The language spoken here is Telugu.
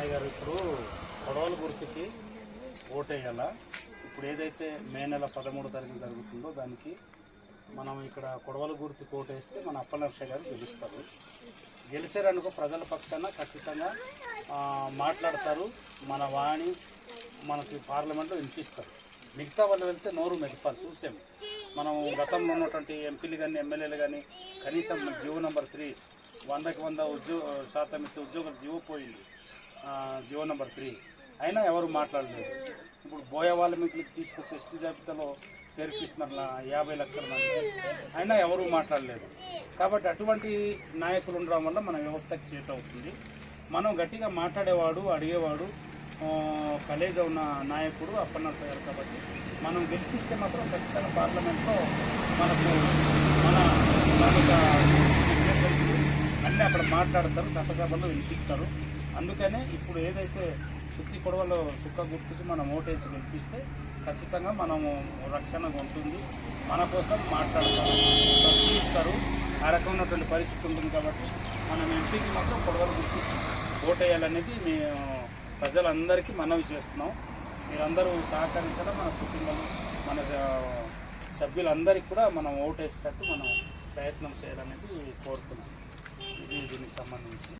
అన్నయ్య గారు ఇప్పుడు కొడవల గుర్తుకి ఓటేయాల? ఇప్పుడు ఏదైతే మే నెల పదమూడు తారీఖు జరుగుతుందో దానికి మనం ఇక్కడ కొడవల గుర్తుకి ఓటేస్తే మన అప్పలనరసయ్య గారు గెలుస్తారు. గెలిచారనుకో ప్రజల పక్షాన ఖచ్చితంగా మాట్లాడతారు. మన వాణి మనకి పార్లమెంట్లో వినిపిస్తారు. మిగతా వాళ్ళు వెళ్తే నోరు మెదపాలి చూసాం. మనం గతంలో ఉన్నటువంటి ఎంపీలు కానీ ఎమ్మెల్యేలు కానీ కనీసం జీవో నెంబర్ త్రీ వందకి వంద ఉద్యోగ శాతం ఇచ్చే ఉద్యోగులు జీవో పోయింది. Jio number three. అయినా ఎవరు మాట్లాడలేదు. ఇప్పుడు బోయ వాల్మీకి తీసుకొచ్చి ఎస్టీ జాబితాలో చేర్పిస్తున్నారు యాభై లక్షల మంది. అయినా ఎవరు మాట్లాడలేదు. కాబట్టి అటువంటి నాయకులు ఉండడం వల్ల మన వ్యవస్థకు చేత అవుతుంది. మనం గట్టిగా మాట్లాడేవాడు అడిగేవాడు ఆ, కలేజ ఉన్న నాయకుడు అప్పన్నర్ గారు కాబట్టి మనం గెలిపిస్తే మాత్రం ఖచ్చితంగా పార్లమెంట్లో మనకు మన స్థానిక అన్నీ అక్కడ మాట్లాడతారు చట్టసభలో వినిపిస్తారు. అందుకనే ఇప్పుడు ఏదైతే సుత్తి కొడవలో సుక్క గుర్తుకు మనం ఓటేసి గెలిపిస్తే ఖచ్చితంగా మనము రక్షణగా ఉంటుంది. మన కోసం మాట్లాడతారు ప్రశ్నిస్తారు ఆ రకమైనటువంటి పరిస్థితి ఉంటుంది కాబట్టి మనం ఎంపీకి మాత్రం కొడవల గుర్తు ఓటేయాలనేది మేము ప్రజలందరికీ మనవి చేస్తున్నాం. మీరందరూ సహకరించడం మన కుటుంబాలు మన సభ్యులందరికీ కూడా మనం ఓటేసేటట్టు మనం ప్రయత్నం చేయాలనేది కోరుతున్నాం. ఇది దీనికి సంబంధించి.